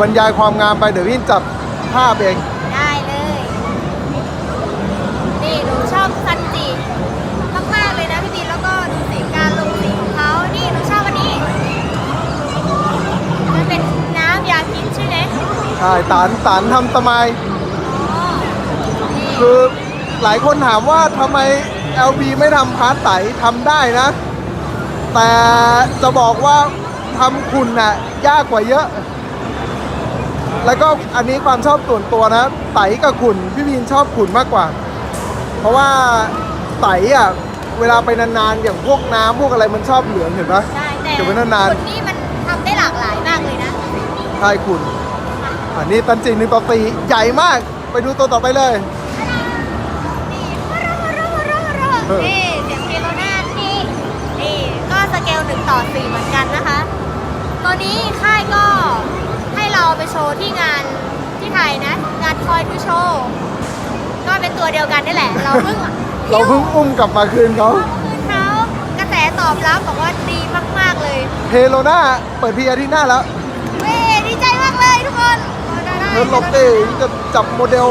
ดี๋ยวบรรยายความงามไปเดี๋ยวพี่จับภาพเอง ได้เลย นี่หนูชอบซันจิมากๆเลยนะพี่บีแล้วก็ดูสีการลงสีของเขานี่หนูชอบอันนี้ มันเป็นน้ำยาพิษใช่ไหมใช่ตานตานทำทำไมอ๋อนี่คือหลายคนถามว่าทำไม LB ไม่ทำพาร์ทไตทำได้นะ แต่จะบอกว่าทำคุณน่ะยากกว่าเยอะ แล้วก็อันนี้ความชอบส่วนตัวนะไตกับขุนพี่บีนชอบขุนมากกว่า เพราะว่าไตอะเวลาไปนานๆอย่างพวกน้ำพวกอะไรมันชอบเหลืองเห็นปะใช่แต่เก็บไว้นานๆคนนี้มันทำได้หลากหลายมากเลยนะใช่คุณอันนี้ตันจิหนึ่งต่อสี่ใหญ่มากไปดูตัวต่อไปเลย นี่ฮาราฮาราฮาราฮาราเออ นี่เสียงเพลงโลนาดนี่นี่ก็สเกลหนึ่งต่อสี่เหมือนกันนะคะ ตัวนี้ค่ายก็ให้ เราไปโชว์ที่งานที่ไทยนะ งานคอยทูโชว์ก็เป็นตัวเดียวกันนี่แหละ เราเพิ่งเราเพิ่งอุ้มกลับมาคืนเขาคืนเขากระแสตอบรับบอกว่าดีมากๆเลยเฮโลนาเปิดพีอาทิตย์หน้าแล้วเว้ยดีใจมากเลยทุกคนได้ได้เธอหลบดิจะจับโมเดล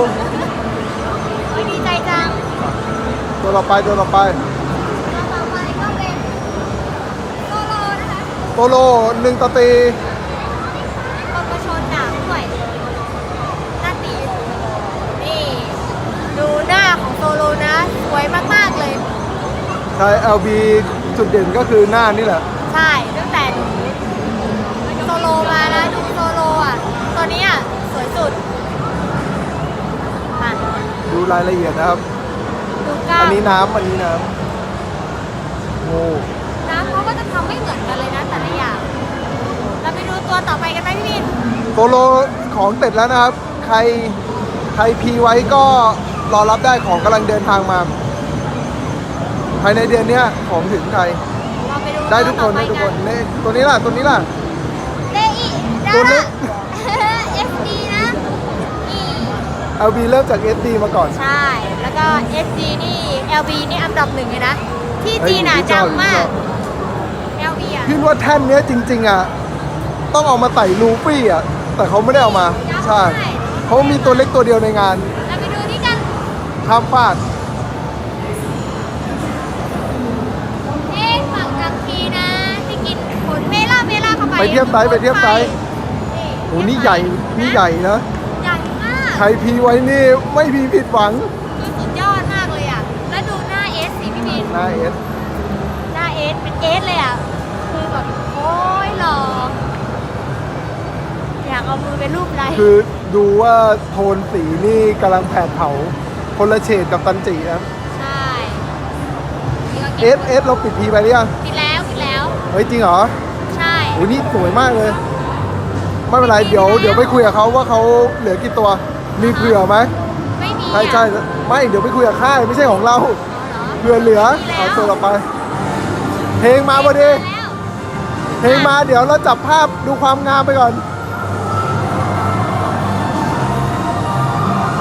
โอ้ยดีใจจัง ตัวต่อไปตัวต่อไปแล้วต่อไปก็เป็นโซโลนะคะโปโลหนึ่งต่อตี ปกชนหนังด้วยหน้าตีนี่ ดูหน้าของโซโลนะ สวยมาก ๆ เลย ใช่ LB จุดเด่นก็คือหน้านี่แหละ ใช่ตั้งแต่หนูโซโลมานะดูโซโลอะตัวนี้อะสวยสุดอะดูรายละเอียดนะครับ ดูกล้าอันมนี้น้ำอันนี้น้ำโอ้น้ำเขาก็จะทำไม่เหมือนกันเลยนะแต่ละอย่างเราไปดูตัวต่อไปกันไหมพี่บินโปโลของเสร็จแล้วนะครับ ใครใครพีไว้ก็รอรับได้ของกำลังเดินทางมา ภายในเดือนเนี้ยของถึงใครเราไปดูได้ทุกคนตัวได้ต่อทุกไปคนนี่ตัวนี้ล่ะตัวนี้ล่ะ เดอีดาตัวเล็ระก SD นะนี่ LB เริ่มจาก SD มาก่อน ใช่ แล้วก็ SD นี่ LB นี่อันดับหนึ่งเลยนะ ที่เฮ้ยจีนอะพี่ชจัอบงมาก พี่ LB อะ พี่ว่าแท่นเนี้ยจริง ๆอะต้องเอามาใส่ลูฟี่อะแต่เขาไม่ได้เอามา ใช่เขามีตัวเล็กตัวเดียวในงานเราไปดูนี่กัน ข้ามฟาก เอ๊ะฝั่งกังคีนะ ที่กินผลเมล่าเมล่าเข้า ไปไปเทียบไซส์ไปเทียบไซส์โอ้นี่ใหญ่นี่ใหญ่นะใหญ่มากใครพีไว้นี่ไม่มีผิดหวังคือสุดยอดมากเลยอะ แล้วดูหน้า S สิพี่บินหน้าเอสหน้า S เป็น S เลยอะ คือแบบโอ้ยหล่ออยากเอามือเป็นรูปไรคือดูว่าโทนสีนี่กำลังแผดเผาคนละเฉดกับตันจินะใช่นี่ก็เอสเอสเราปิดพีไปหรือยังปิดแล้วปิดแล้ว เฮ้ยจริงเหรอใช่โอ้ยนี่สวยมากเลย ไม่เป็นไร เดี๋ยวเดี๋ยวไปคุยกับเขาว่าเขาเหลือกี่ตัว มีเผื่อไหมไม่มีใช่ใช่ไม่เดี๋ยวไปคุยกับค่ายไม่ใช่ของเราอ๋อเหรอเผื่อเหลือมีแล้วเอาตัวต่อไป เพลงมาพอดีแล้วเพลงมาเดี๋ยวเราจับภาพดูความงามไปก่อน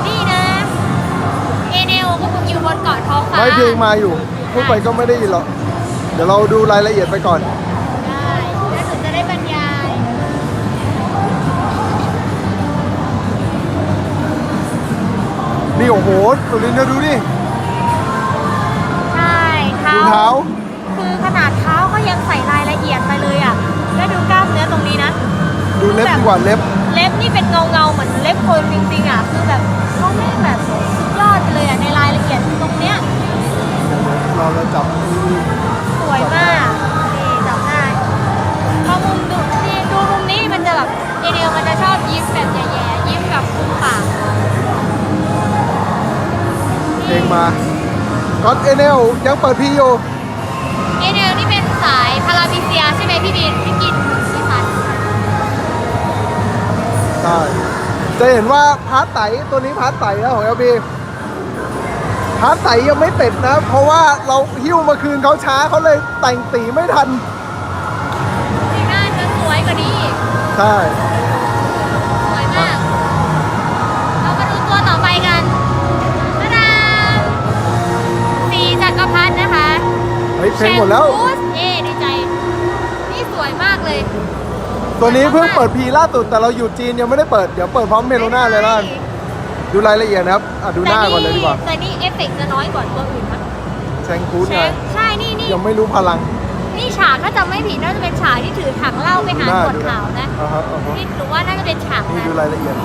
นี่นะ เอเนลก็คงอยู่บนเกาะท้องฟ้าไม่เพลงมาอยู่พูดไปก็ไม่ได้ยินหรอก เดี๋ยวเราดูรายละเอียดไปก่อน นี่โอ้โหสุรินทร์นะดูดิใช่เท้าดูเท้า คือขนาดเท้าก็ยังใส่รายละเอียดไปเลยอะแล้วดูกล้ามเนื้อตรงนี้นะ ดูเล็บดีกว่าเล็บ เล็บนี่เป็นเงาเงาๆเหมือนเล็บคนจริงๆอะคือแบบเขาไม่งแบบสุดยอดไปเลยอะในรายละเอียดตรงเนี้ย เราเราจับ มาก็อตเอเนลยังเปิดพีอยู่เอเดียวนี่เป็นสายพาราบิเซียใช่ไหมพี่บินที่กินที่พันใช่จะเห็นว่าพาร์ทไตตัวนี้พาร์ทไตนะของ LB พาร์ทไตยังไม่เสร็จนะ เพราะว่าเราหิ้วมาคืนเขาช้าเขาเลยแต่งสีไม่ทันสีหน้าจะสวยกว่านี้อีกใช่ เฮ้ยเพลงหมดแล้ว ชมพูสเย่ดีใจ นี่สวยมากเลยสตัวนี้เพิ่งเปิดพีล่าสุดแต่เราอยู่จีนยังไม่ได้เปิด เดี๋ยวเปิดพร้อมเมโลนาเลยนะดูรายละเอียดนะครับอะดูหน้าก่อนเลยดีกว่าแต่นี่เอฟเฟกต์จะน้อยกว่าตัวอื่นมั้งแชงคูดใช่ไงใช่นี่นี่ยังไม่รู้พลัง นี่ฉากถ้าจำไม่ผิดน่าจะเป็นฉากที่ถือถังเหล้าไปหาหน้าขวดดูขาวนะอ่าฮะอ่าฮะนี่หนูว่าน่าจะเป็นฉากนี่นะดูรายละเอียด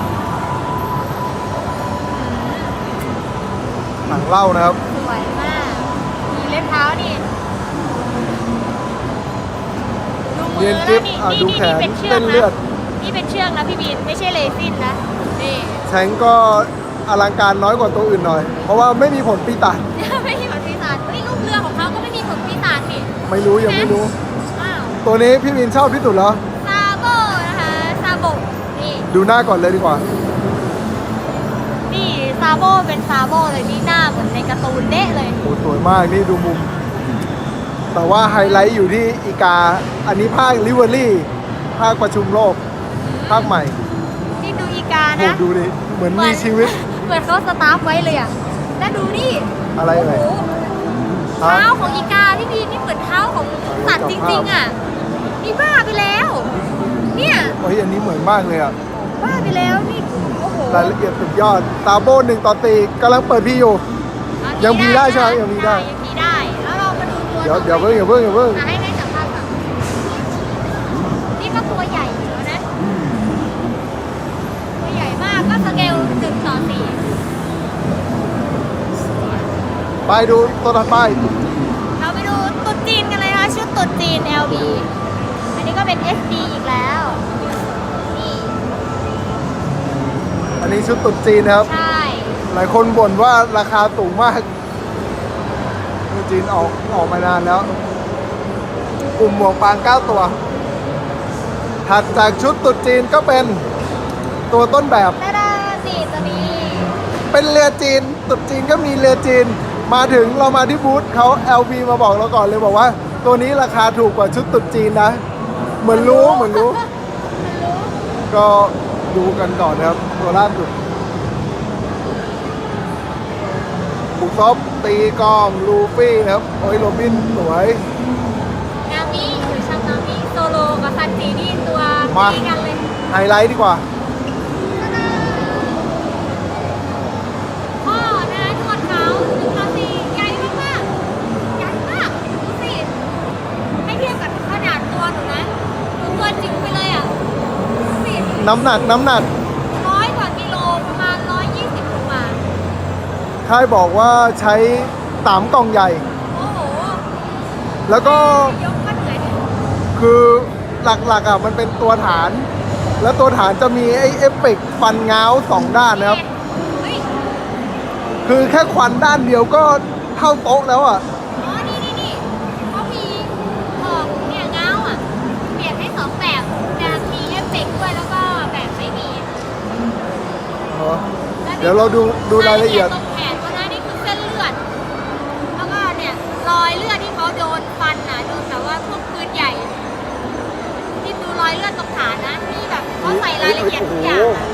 หนังเหล่านะครับ สวยมากมีเล็บเท้านี่ดูมื เรี ยอนนะจิ๊บนี่อะนี่ดูนี่แขนเป็นเชือกเต้นเลือนะดนี่เป็นเชือกนะพี่บีนไม่ใช่เลซินนะ นี่แชงก็อลังการน้อยกว่าตัวอื่นหน่อย เพราะว่าไม่มีผลปีศาจไม่มีผลปีศาจเฮ้ยลูกเรือของเขาก็ไม่มีผลปีศาจนี่ไม่รู้ยังไม่รู้ อ้าวตัวนี้พี่วินชอบที่สุดเหรอ ซาโบนะคะซาโบนี่ดูหน้าก่อนเลยดีกว่า นี่ซาโบเป็นซาโบเลยนี่หน้าเหมือนในการ์ตูนเด๊ะเลย โอ้สวยมากนี่ดูมุม แต่ว่าไฮไลท์อยู่ที่อีกา อันนี้ภาคลิเวอรี่ ภาคประชุมโลก ภาคใหม่นี่ดูอีกาโอ้นะ ดูดิ เหมือนมีชีวิต เหมือนเขาสตาร์ฟไว้เลยอะ แล้วดูนี่อะไรโอ้เลโหยเท้าของอีกาพี่บีนี่เหมือนเท้าของสัตว์จริงๆอะ นี่บ้าไปแล้ว เนี่ย โอ้ยอันนี้เหมือนมากเลยอะ บ้าไปแล้วนี่ โอ้โหรายละเอียดสุดยอด ตาโบหนึ่งต่อตีกำลังเปิดพี่อยู่ ยังมีได้ใช่ไหมยังมีได้ ยังมีได้แล้ว เรามาดูตัวเดี๋ยวต่อเดี๋ยวไปเพิ่งอย่าเพิ่งอย่าเพิ่งอะให้ให้สัมภาษณ์ก่อนนี่ก็ตัวใหญ่อยู่แล้วนะตัวใหญ่มากก็สเกลหนึ่งต่อสี่ไปดูตัวถัดไปเราไปดูตุ๊ดจีนกันเลยนะคะชุดตุ๊ดจีน LV อันนี้ก็เป็น SD อีกแล้วนี่อันนี้ชุดตรุ๊จีนนะครับ ใช่ หลายคนบ่นว่าราคาสูงมากชุด จีนออกออกมานานแล้ว กลุ่มหมวกปางเก้าตัว ถัดจากชุดตรุ๊จีนก็เป็นตัวต้นแบบ ตาดานี่ตัวนี้เป็นเรือจีนตรุ๊จีนก็มีเรือจีน มาถึงเรามาที่บูธเขา LV มาบอกเราก่อนเลยบอกว่า ตัวนี้ราคาถูกกว่าชุดตรุ๊จีนนะ เหมือนรู้เหมือนรู้ ก็ดูกันก่อนนะครับ ตัวล่าสุด บุกซบตีกลองลูฟี่นะครับ โอ้ยโรบินสวย นามิหรือชังนามิโซโลกับซันจีนี่ตัวมา ตีกันเลยไฮไลท์ดีกว่า พ่อนะทวดเขาหนึ่งต่อสี่ใหญ่มากๆใหญ่มากดูสิให้เทียบกับขนาดตัวหนูนะดูตัวจริงไปเลยอะดูสิน้ำหนักน้ำหนัก ร้อยกว่ากิโลประมาณร้อยยี่สิบกว่า ค่ายบอกว่าใช้สามกล่องใหญ่ โอ้โหแล้วก็ยกก็เหนื่อยคือหลักๆอะมันเป็นตัวฐาน แล้วตัวฐานจะมีไอ้เอฟเฟกต์ฟันง้าวสองด้านนะครับ เฮ้ยคือแค่ควันด้านเดียวก็เท่าโต๊ะแล้วอะ อ๋อนี่นี่นี่เขามีออกเนี่ยเงาอะ เปลี่ยนให้สองแบบแบบมีเอฟเฟกต์ด้วยแล้วก็แบบไม่มี เดี๋ยวเราดูดูรายละเอียดตรงแขนเขานะนี่คือเส้นเลือด แล้วก็เนี่ยรอยเลือดที่เขาโดนฟันน่ะดูแต่ว่าพวกปืนใหญ่ที่ดูร อยเลือดตรงขานะนี่แบบเขาใส่รายละเอียดทุกอย่างอะ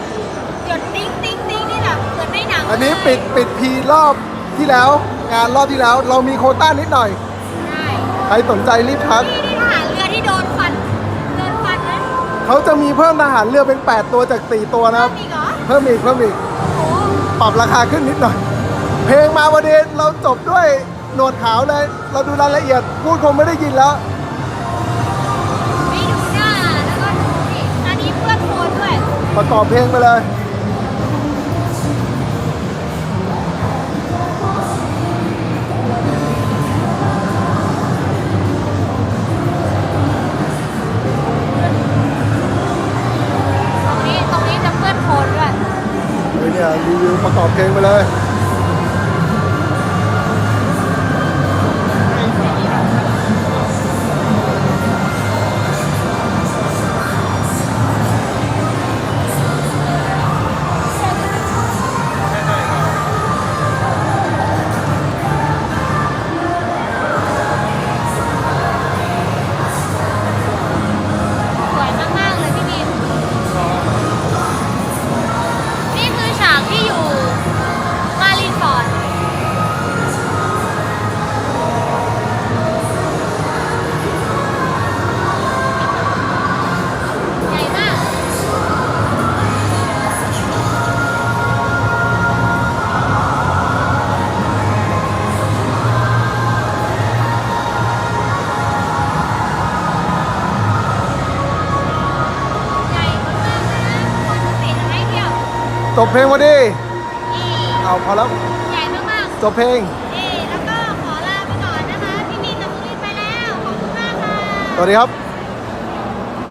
หยดติ๊งติ๊งติ๊งนี่แบบเหมือนในหนังอันนี้เลยปิดปิดพีรอบที่แล้ว งานรอบที่แล้ว เรามีโควต้านิดหน่อย ใช่ใครสนใจรีบทัก นี่นี่ทหารเรือที่โดนฟันโดนฟันนะเขาจะมีเพิ่มทหารเรือเป็น 8 ตัวจาก 4 ตัวนะครับ มีเหรอเพิ่มอีกเพิ่มอีก โอ้โหปรับราคาขึ้นนิดหน่อย เพลงมาวันนี้เราจบด้วยหนวดขาวเลย เราดูรายละเอียดพูดคงไม่ได้ยินแล้ว ประกอบเพลงไปเลย จบเพลงพอดีนี่เอาพอแล้วใหญ่มากจบเพลงๆนี่แล้วก็ขอลาไปก่อนนะคะ พี่มีนกับสุรินทร์ไปแล้ว ขอบคุณมากค่ะ สวัสดีครับ